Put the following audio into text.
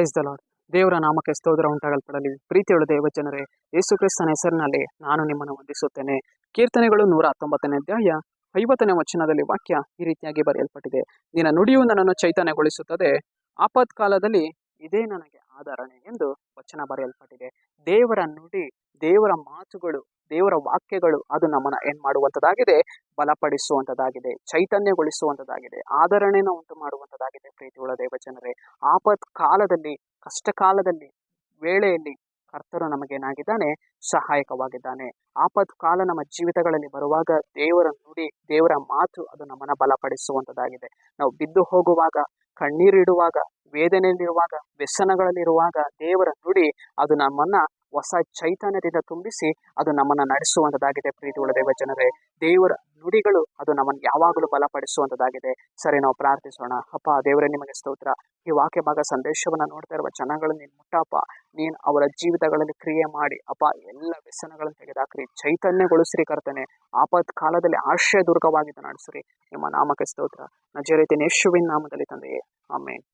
Praise the ದೇವರ ನಾಮಕ್ಕೆ ಸ್ತೋತ್ರ ಉಂಟಾಗಲ್ಪಡಲಿ. ಪ್ರೀತಿಯುಳ್ಳ ದೇವ ಜನರೇ ಯೇಸು ಕ್ರಿಸ್ತನ ಹೆಸರಿನಲ್ಲಿ ನಾನು ನಿಮ್ಮನ್ನು ವಂದಿಸುತ್ತೇನೆ. ಕೀರ್ತನೆಗಳು ನೂರ ಹತ್ತೊಂಬತ್ತನೇ ಅಧ್ಯಾಯ, ಐವತ್ತನೇ ವಚನದಲ್ಲಿ ವಾಕ್ಯ ಈ ರೀತಿಯಾಗಿ ಬರೆಯಲ್ಪಟ್ಟಿದೆ. ನಿನ್ನ ನುಡಿಯು ನನ್ನನ್ನು ಚೈತನ್ಯಗೊಳಿಸುತ್ತದೆ. ಆಪತ್ಕಾಲದಲ್ಲಿ ಇದೇ ನನಗೆ ಆಧಾರಣೆ ಎಂದು ವಚನ ಬರೆಯಲ್ಪಟ್ಟಿದೆ. ದೇವರ ನುಡಿ, ದೇವರ ಮಾತುಗಳು, ದೇವರ ವಾಕ್ಯಗಳು ಅದು ನಮ್ಮನ್ನ ಏನ್ ಮಾಡುವಂಥದ್ದಾಗಿದೆ ಬಲಪಡಿಸುವಂಥದ್ದಾಗಿದೆ, ಚೈತನ್ಯಗೊಳಿಸುವಂಥದ್ದಾಗಿದೆ ಆಧರಣೆನ ಉಂಟು ಮಾಡುವಂಥದ್ದಾಗಿದೆ ಪ್ರೀತಿಯುಳ್ಳ ದೇವ ಜನರೇ ಆಪತ್ ಕಾಲದಲ್ಲಿ ಕಷ್ಟ ಕಾಲದಲ್ಲಿ ವೇಳೆಯಲ್ಲಿ ಕರ್ತರು ನಮಗೇನಾಗಿದ್ದಾನೆ? ಸಹಾಯಕವಾಗಿದ್ದಾನೆ. ಆಪತ್ ಕಾಲ ನಮ್ಮ ಜೀವಿತಗಳಲ್ಲಿ ಬರುವಾಗ ದೇವರ ನುಡಿ, ದೇವರ ಮಾತು ಅದು ನಮ್ಮನ್ನ ಬಲಪಡಿಸುವಂಥದ್ದಾಗಿದೆ ನಾವು ಬಿದ್ದು ಹೋಗುವಾಗ ಕಣ್ಣೀರಿಡುವಾಗ ವೇದನೆಯಲ್ಲಿರುವಾಗ, ವ್ಯಸನಗಳಲ್ಲಿರುವಾಗ ದೇವರ ನುಡಿ ಅದು ನಮ್ಮನ್ನ ಹೊಸ ಚೈತನ್ಯದಿಂದ ತುಂಬಿಸಿ ಅದು ನಮ್ಮನ್ನ ನಡೆಸುವಂಥದ್ದಾಗಿದೆ ಪ್ರೀತಿ ದೇವ ಜನರೇ ದೇವರ ನುಡಿಗಳು, ಅದು ನಮ್ಮನ್ನು ಯಾವಾಗಲೂ ಬಲಪಡಿಸುವಂಥದ್ದಾಗಿದೆ ಸರಿ, ನಾವು ಪ್ರಾರ್ಥಿಸೋಣ. ಅಪ್ಪ, ದೇವರೇ, ನಿಮಗೆ ಸ್ತೋತ್ರ. ಈ ವಾಕ್ಯ ಭಾಗ ಸಂದೇಶವನ್ನು ನೋಡ್ತಾ ಇರುವ ಜನಗಳು, ನೀನು ಮುಟ್ಟಪ್ಪ. ನೀನು ಅವರ ಜೀವಿತಗಳಲ್ಲಿ ಕ್ರಿಯೆ ಮಾಡಿ, ಅಪ್ಪ, ಎಲ್ಲ ವ್ಯಸನಗಳನ್ನು ತೆಗೆದಾಕ್ರಿ. ಚೈತನ್ಯಗೊಳಿಸ್ರಿ ಕರ್ತನೆ ಆಪತ್ ಕಾಲದಲ್ಲಿ ಆಶ್ರಯ ದುರ್ಗವಾಗಿದ್ದು ನಡೆಸ್ರಿ ನಿಮ್ಮ ನಾಮಕ್ಕೆ ಸ್ತೋತ್ರ. ನಜರೇತಿ ನೇಶುವಿನ ನಾಮದಲ್ಲಿ ತಂದೆಯೇ. ಆಮೇಲೆ